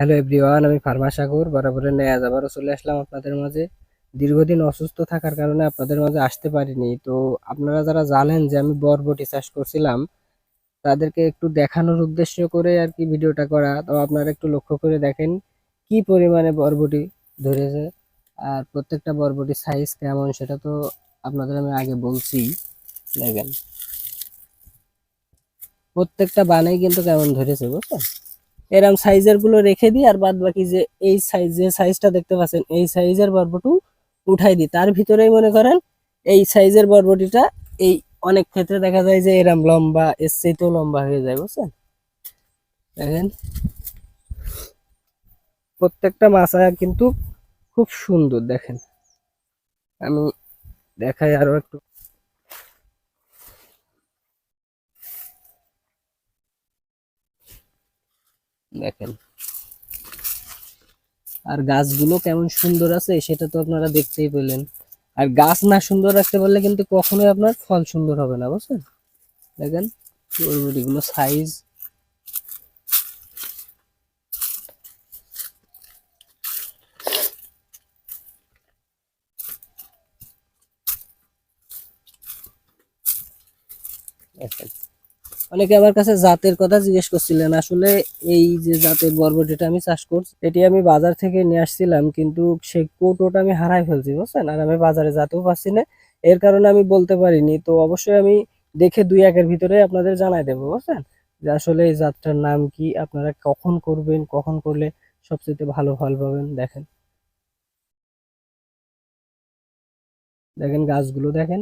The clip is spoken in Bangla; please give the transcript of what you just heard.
হ্যালো এভরিওয়ান, আমি ফার্মা সাগর। বরাবরের আজ আবারও চলে আসলাম আপনাদের মাঝে। দীর্ঘদিন অসুস্থ থাকার কারণে আপনাদের মাঝে আসতে পারিনি। তো আপনারা যারা জানেন যে আমি বরবটি চাষ করছিলাম, তাদেরকে একটু দেখানোর উদ্দেশ্য করে আর কি ভিডিওটা করা। তো আপনারা একটু লক্ষ্য করে দেখেন কি পরিমাণে বরবটি ধরেছে আর প্রত্যেকটা বরবটির সাইজ কেমন সেটা তো আপনাদের আমি আগে বলছি। দেখেন, প্রত্যেকটা বানেই কিন্তু কেমন ধরেছে, বুঝছেন? এরম সাইজেরগুলো রেখে দিই আর বাদ বাকি যে এই সাইজ যে সাইজটা দেখতে পাচ্ছেন, এই সাইজের বরবটু উঠাই দিই। তার ভিতরেই মনে করেন এই সাইজের বরবটিটা এই অনেক ক্ষেত্রে দেখা যায় যে এরম লম্বা, এর চেয়েতেও লম্বা হয়ে যায়, বুঝছেন? দেখেন। প্রত্যেকটা মাছা কিন্তু খুব সুন্দর, দেখেন। আমি দেখাই আরও একটু। দেখেন। আর গাছগুলো কেমন সুন্দর আছে, সেটা তো আপনারা দেখতেই পেলেন। আর গাছ না সুন্দর রাখতে পারলে কিন্তু কখনোই আপনার ফল সুন্দর হবে না, বুঝছেন? দেখেন বরবটিগুলো সাইজ দেখেন অনেকে আমার কাছে জাতের কথা জিজ্ঞেস করছিলেন, আসলে এই যে জাতের বরবটিটা আমি চাষ করছি, এটি আমি বাজার থেকে নিয়ে আসছিলাম, কিন্তু সেই কোটোটা আমি হারাই ফেলছি, বুঝছেন? আর আমি বাজারে যেতেও পারছি না, এর কারণে আমি বলতে পারিনি। তো অবশ্যই আমি দেখে দুই একের ভিতরে আপনাদের জানাই দেবো, বুঝছেন? যে আসলে এই জাতটার নাম কি, আপনারা কখন করবেন, কখন করলে সবচেয়ে ভালো ফল পাবেন, দেখেন। দেখেন গাছগুলো, দেখেন।